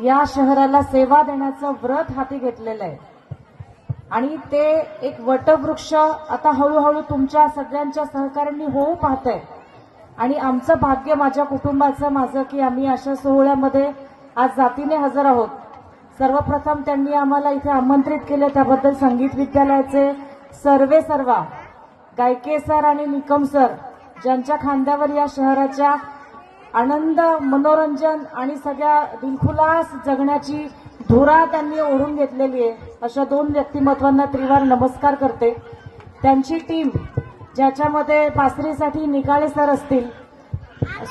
या शहराला सेवा देण्याचं व्रत हाती घेतलेलं आहे. आणि ते एक वटवृक्ष आता हळूहळू तुमच्या सगळ्यांच्या सहकार्यांनी होऊ पाहतंय. आणि आमचं भाग्य माझ्या कुटुंबाचं माझं की आम्ही अशा सोहळ्यामध्ये आज जातीने हजर आहोत. सर्वप्रथम त्यांनी आम्हाला इथे आमंत्रित केले त्याबद्दल संगीत विद्यालयाचे सर्वे सर्वा गायके सर आणि निकम सर ज्यांच्या खांद्यावर या शहराच्या आनंद मनोरंजन आणि सगळ्या दिलखुलास जगण्याची धुरा त्यांनी ओढून घेतलेली आहे. अशा दोन व्यक्तिमत्वांना त्रिवार नमस्कार करते. त्यांची टीम ज्याच्यामध्ये पासरीसाठी निकाळे सर असतील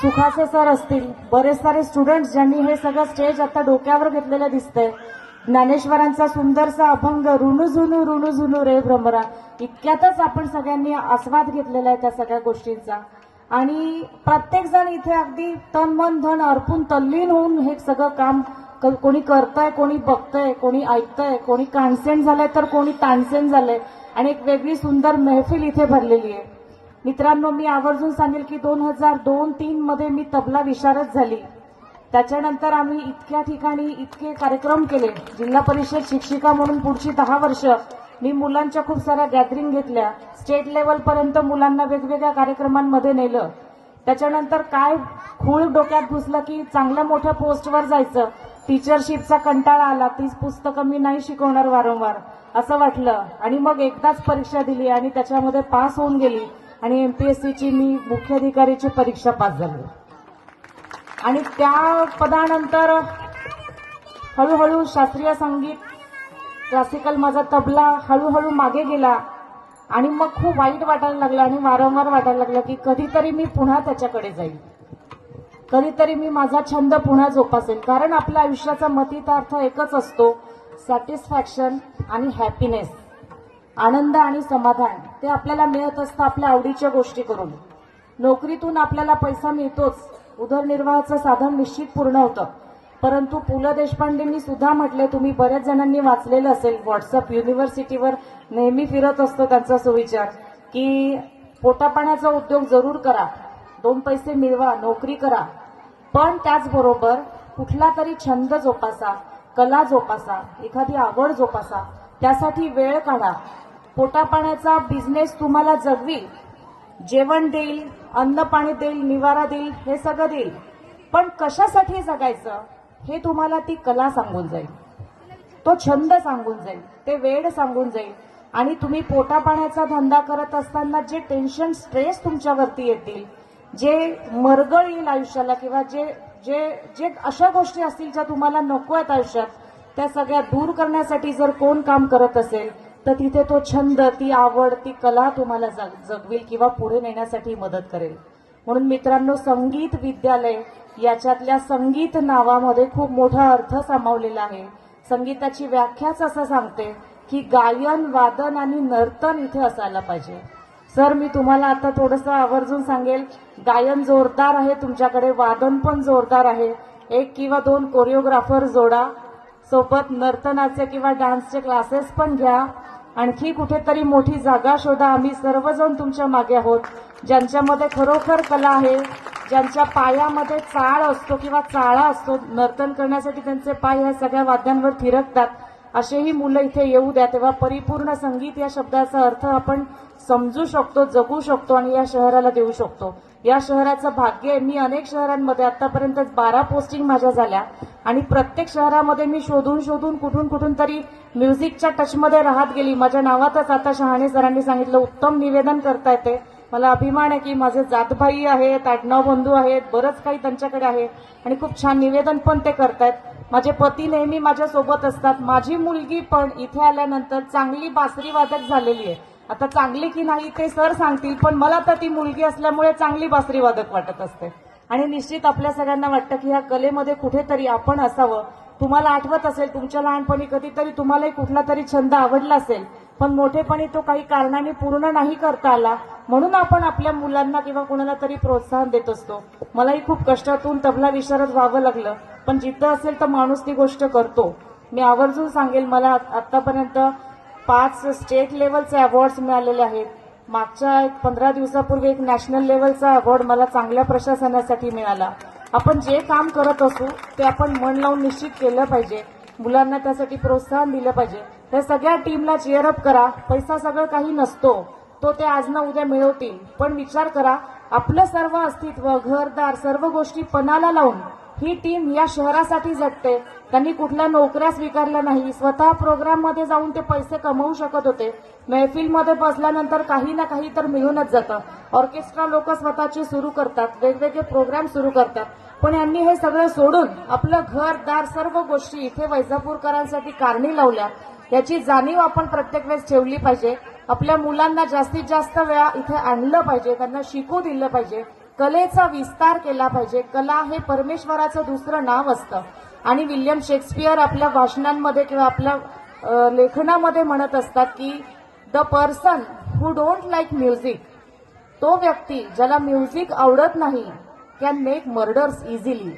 सुखासे सर असतील बरेच सारे स्टुडंट्स ज्यांनी हे सगळं स्टेज आता डोक्यावर घेतलेलं दिसतंय. ज्ञानेश्वरांचा सुंदरसा अभंग रुणू झुनू रुणू जुनू रे भ्रमरा इतक्यातच आपण सगळ्यांनी आस्वाद घेतलेला आहे त्या सगळ्या गोष्टींचा. आणि प्रत्येक जण इथे अगदी तन मन धन अर्पून तल्लीन होऊन हे सगळं काम क- कोणी करतंय कोणी बघतंय कोणी ऐकतंय कोणी कानसेन झालंय तर कोणी तानसेन झालंय. आणि एक वेगळी सुंदर मेहफिल इथे भरलेली आहे. मित्रांनो मी आवर्जून सांगेल की दोन हजार दोन तीन मध्ये मी तबला विशारद झाली. त्याच्यानंतर आम्ही इतक्या ठिकाणी इतके कार्यक्रम केले. जिल्हा परिषद शिक्षिका म्हणून पुढची दहा वर्ष मी मुलांच्या खूप साऱ्या गॅदरिंग घेतल्या. स्टेट लेवल पर्यंत मुलांना वेगवेगळ्या कार्यक्रमांमध्ये नेलं. त्याच्यानंतर काय खूळ डोक्यात घुसलं की चांगल्या मोठ्या पोस्टवर जायचं. टीचरशिपचा कंटाळा आला. तीच पुस्तकं मी नाही शिकवणार वारंवार असं वाटलं. आणि मग एकदाच परीक्षा दिली आणि त्याच्यामध्ये पास होऊन गेली. आणि एमपीएससीची मी मुख्याधिकारीची परीक्षा पास झाली. आणि त्या पदानंतर हळूहळू शास्त्रीय संगीत क्लासिकल माझा तबला हळूहळू मागे गेला आणि मग खूप वाईट वाटायला लागलं आणि वारंवार वाटायला लागलं की कधीतरी मी पुन्हा त्याच्याकडे जाईल कधीतरी मी माझा छंद पुन्हा जोपासेल कारण आपल्या आयुष्याचा मतितार्थ एकच असतो सॅटिस्फॅक्शन आणि हॅपीनेस आनंद आणि समाधान ते आपल्याला मिळत असतं आपल्या आवडीच्या गोष्टी करून. नोकरीतून आपल्याला पैसा मिळतोच. उदरनिर्वाहाचं साधन निश्चित पूर्ण होतं. परंतु पु ल देशपांडेंनी सुद्धा म्हटले तुम्ही बऱ्याच जणांनी वाचलेलं असेल व्हॉट्सअप युनिव्हर्सिटीवर नेहमी फिरत असतो त्यांचा सुविचार की पोटापाण्याचा उद्योग जरूर करा दोन पैसे मिळवा नोकरी करा पण त्याचबरोबर कुठला तरी छंद जोपासा कला जोपासा एखादी आवड जोपासा त्यासाठी वेळ काढा. पोटापाण्याचा बिझनेस तुम्हाला जगवी जेवण देईल अन्न पाणी देईल निवारा देईल हे सगळं देईल. पण कशासाठी जगायचं? हे तुम्हाला ती कला सांगून जाईल. तो छंद सांगून जाईल. ते वेळ सांगून जाईल. आणि तुम्ही पोटापाण्याचा धंदा करत असताना जे टेन्शन स्ट्रेस तुमच्यावरती येतील जे मरगळ येईल आयुष्याला किंवा जे जे जे अशा गोष्टी असतील ज्या तुम्हाला नको आहेत आयुष्यात त्या सगळ्या दूर करण्यासाठी जर कोण काम करत असेल तर तिथे तो छंद ती आवड ती कला तुम्हाला जग जगवेल किंवा पुढे नेण्यासाठी मदत करेल. म्हणून मित्रांनो संगीत विद्यालय याच्यातल्या संगीत नावामध्ये खूप मोठा अर्थ सामावलेला आहे. संगीताची व्याख्याच असं सांगते की गायन वादन आणि नर्तन इथे असायला पाहिजे. सर मी तुम्हाला आता थोडंसं आवर्जून सांगेल. गायन जोरदार आहे तुमच्याकडे वादन पण जोरदार आहे. एक किंवा दोन कोरिओग्राफर जोडा. सोबत नर्तनाचे किंवा डान्सचे क्लासेस पण घ्या. आणखी कुठेतरी मोठी जागा शोधा. आम्ही सर्वजण तुमच्या मागे आहोत. ज्यांच्यामध्ये खरोखर कला आहे ज्यांच्या पायामध्ये चाळ असतो किंवा चाळा असतो नर्तन करण्यासाठी त्यांचे पाय ह्या सगळ्या वाद्यांवर थिरकतात. असेही मुलं इथे येऊ द्या. तेव्हा परिपूर्ण संगीत या शब्दाचा अर्थ आपण समजू शकतो जगू शकतो आणि या शहराला देऊ शकतो. या शहराचं भाग्य आहे. मी अनेक शहरांमध्ये आतापर्यंत बारा पोस्टिंग माझ्या झाल्या आणि प्रत्येक शहरामध्ये मी शोधून शोधून कुठून कुठून तरी म्युझिकच्या टचमध्ये राहत गेली. माझ्या नावातच आता शहाणे सरांनी सांगितलं उत्तम निवेदन करता येते. मला अभिमान आहे की माझे जातभाई आहेत आडनाव बंधू आहेत बरंच काही त्यांच्याकडे आहे. आणि खूप छान निवेदन पण ते करतायत. माझे पती नेहमी माझ्यासोबत असतात. माझी मुलगी पण इथे आल्यानंतर चांगली बासरी वादक झालेली आहे. आता चांगली की नाही ते सर सांगतील पण मला तर ती मुलगी असल्यामुळे चांगली बासरी वादक वाटत असते. आणि निश्चित आपल्या सगळ्यांना वाटतं की ह्या कलेमध्ये कुठेतरी आपण असावं. तुम्हाला आठवत असेल तुमच्या लहानपणी कधीतरी तुम्हालाही कुठला तरी छंद आवडला असेल. पण मोठेपणी तो काही कारणाने पूर्ण नाही करता आला. म्हणून आपण आपल्या मुलांना किंवा कुणाला तरी प्रोत्साहन देत असतो. मलाही खूप कष्टातून तबला विशारत व्हावं लागलं. पण जिद्द असेल तर माणूस ती गोष्ट करतो. मी आवर्जून सांगेल मला आतापर्यंत पाच स्टेट लेवलचे अवॉर्ड्स मिळालेले आहेत. मागच्या एक पंधरा दिवसापूर्वी एक नॅशनल लेवलचा अवॉर्ड मला चांगल्या प्रशासनासाठी मिळाला. आपण जे काम करत असू ते आपण मन लावून निश्चित केलं पाहिजे. मुलांना त्यासाठी प्रोत्साहन दिलं पाहिजे. त्या सगळ्या टीमला चेअरअप करा. पैसा सगळं काही नसतो. तो ते आज ना उद्या मिळवतील. पण विचार करा आपलं सर्व अस्तित्व घरदार सर्व गोष्टी पणाला लावून ही टीम या शहरासाठी जगते. त्यांनी कुठल्या नोकऱ्या स्वीकारल्या नाही. स्वतः प्रोग्राममध्ये जाऊन ते पैसे कमवू शकत होते. महफिलमध्ये बसल्यानंतर काही ना काही तर मिळूनच जातं. ऑर्केस्ट्रा लोक स्वतःचे सुरू करतात. वेगवेगळे प्रोग्राम सुरू करतात. पण यांनी हे सगळं सोडून आपलं घर दार सर्व गोष्टी इथे वैजापूरकरांसाठी कारणी लावल्या. याची जाणीव आपण प्रत्येक वेळेस ठेवली पाहिजे. आपल्या मुलांना जास्तीत जास्त वेळा इथे आणलं पाहिजे त्यांना शिकू दिलं पाहिजे. कलेचा विस्तार केला पाहिजे. कला हे परमेश्वराचं दुसरं नाव असतं. आणि विल्यम शेक्सपियर आपल्या भाषणांमध्ये किंवा आपल्या लेखनामध्ये म्हणत असतात की the person who don't like music. तो व्यक्ती ज्याला म्युझिक आवडत नाही कॅन मेक मर्डर्स इझिली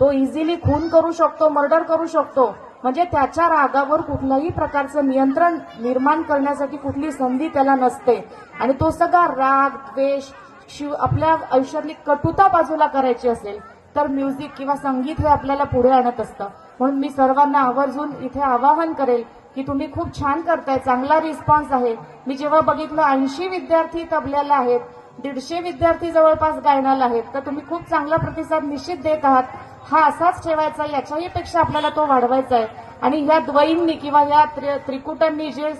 तो इझिली खून करू शकतो मर्डर करू शकतो. म्हणजे त्याच्या रागावर कुठल्याही प्रकारचं नियंत्रण निर्माण करण्यासाठी कुठली संधी त्याला नसते. आणि तो सगळा राग द्वेष शिव आपल्या आयुष्यातली कटुता बाजूला करायची असेल तर म्युझिक किंवा संगीत हे आपल्याला पुढे आणत असतं. म्हणून मी सर्वांना आवर्जून इथे आवाहन करेल की तुम्ही खूप छान करताय चांगला रिस्पॉन्स आहे. मी जेव्हा बघितलं ऐंशी विद्यार्थी तबल्याला आहेत. दीडशे विद्यार्थी जवळपास गायनाला आहेत. तर तुम्ही खूप चांगला प्रतिसाद निश्चित देत आहात. हा असाच ठेवायचा याच्याही पेक्षा आपल्याला तो वाढवायचा आहे. आणि ह्या द्वयींनी किंवा ह्या त्रि- त्रिकुटांनी जे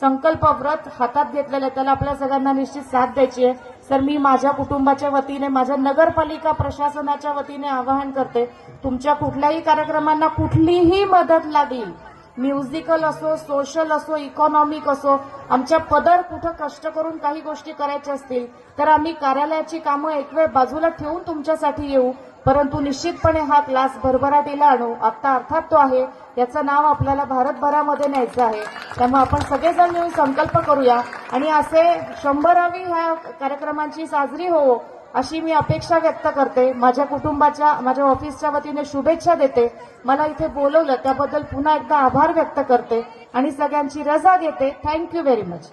संकल्प व्रत हातात घेतलेलं आहे त्याला आपल्या सगळ्यांना निश्चित साथ द्यायची आहे. तर मी माझ्या कुटुंबाच्या वतीने माझ्या नगरपालिका प्रशासनाच्या वतीने आवाहन करते तुमच्या कुठल्याही कार्यक्रमांना कुठलीही मदत लागली म्युझिकल असो सोशल असो इकॉनॉमिक असो आमच्या पदर कुठं कष्ट करून काही गोष्टी करायच्या असतील तर आम्ही कार्यालयाची कामं एक वेळ बाजूला ठेवून तुमच्यासाठी येऊ. परंतु निश्चितपणे हा क्लास भरभराटीला आणू. आता अर्थात तो आहे याचं नाव आपल्याला भारतभरामध्ये न्यायचं आहे. त्यामुळे आपण सगळेजण येऊन संकल्प करूया. आणि असे शंभरावी ह्या कार्यक्रमांची साजरी होवो अशी मी अपेक्षा व्यक्त करते. माझ्या कुटुंबाच्या माझ्या ऑफिसच्या वतीने शुभेच्छा देते. मला इथे बोलवलं त्याबद्दल पुन्हा एकदा आभार व्यक्त करते आणि सगळ्यांची रजा घेते थँक्यू व्हेरी मच